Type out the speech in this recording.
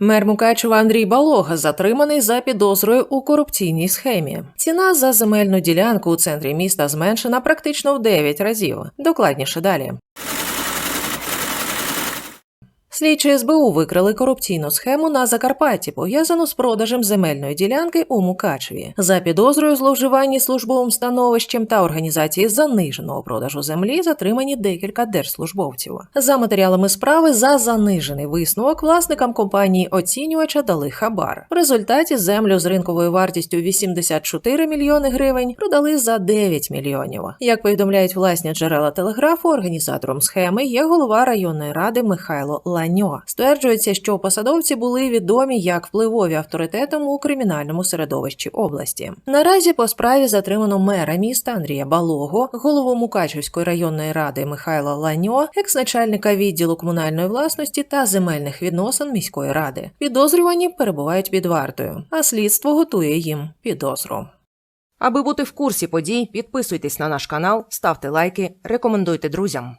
Мер Мукачева Андрій Балога затриманий за підозрою у корупційній схемі. Ціна за земельну ділянку у центрі міста зменшена практично в 9 разів. Докладніше далі. Слідчі СБУ викрили корупційну схему на Закарпатті, пов'язану з продажем земельної ділянки у Мукачеві. За підозрою зловживанні службовим становищем та організації заниженого продажу землі затримані декілька держслужбовців. За матеріалами справи за занижений висновок власникам компанії оцінювача дали хабар. В результаті землю з ринковою вартістю 84 мільйони гривень продали за 9 мільйонів. Як повідомляють власні джерела телеграфу, організатором схеми є голова районної ради Михайло Ланьо. Стверджується, що посадовці були відомі як впливові авторитетом у кримінальному середовищі області. Наразі по справі затримано мера міста Андрія Балого, голову Мукачевської районної ради Михайла Ланьо, екс-начальника відділу комунальної власності та земельних відносин міської ради. Підозрювані перебувають під вартою, а слідство готує їм підозру. Аби бути в курсі подій, підписуйтесь на наш канал, ставте лайки, рекомендуйте друзям.